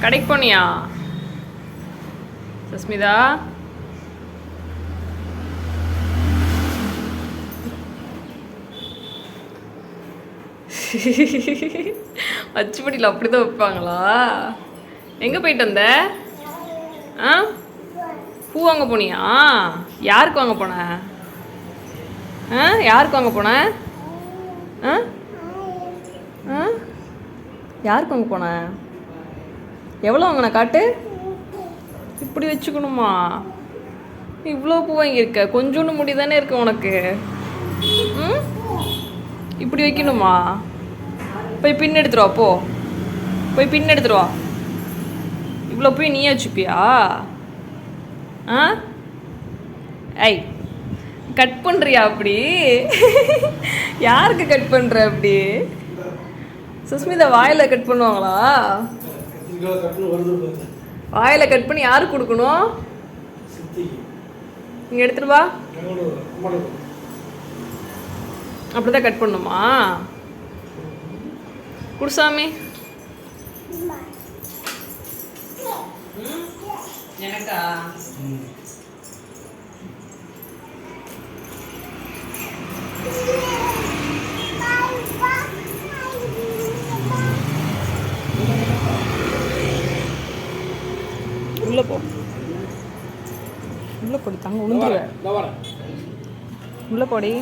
கடைக்கு போனியா? சஸ்மிதா? அச்சுப்படியில் அப்படி தான் வைப்பாங்களா? எங்கே போயிட்டு வந்த? ஆ? பூ வாங்க போனியா? யாருக்கு வாங்க போன? ஆ? யாருக்கு வாங்க போன? ஆ? ஆ? யாருக்கு வாங்க போன? எவ்வளோ வாங்கின காட்டு? இப்படி வச்சுக்கணுமா? இவ்வளோ பூ வாங்கியிருக்க. கொஞ்சோண்டு முடி தானே இருக்கு உனக்கு. ம்? இப்படி வைக்கணுமா? போய் பின் எடுத்துருவா போ. போய் பின் எடுத்துருவா இவ்வளோ போய் நீயே வச்சுப்பியா? ஆ? ஐ கட் பண்ணுறியா அப்படி? யாருக்கு கட் பண்ணுற அப்படி? சுஸ்மிதா வாயில் கட் பண்ணுவாங்களா? வாயில் கட் பண்ணி யாருக்கு கொடுக்கணும்? இங்கே எடுத்துட்டு வா. எங்களோட அம்மாவோட அப்படி தான் கட் பண்ணுமா? குடுசாமி எனக்கா? உள்ள போ. உள்ள போடி தங்க உளுந்துருவேன். உள்ள போடி.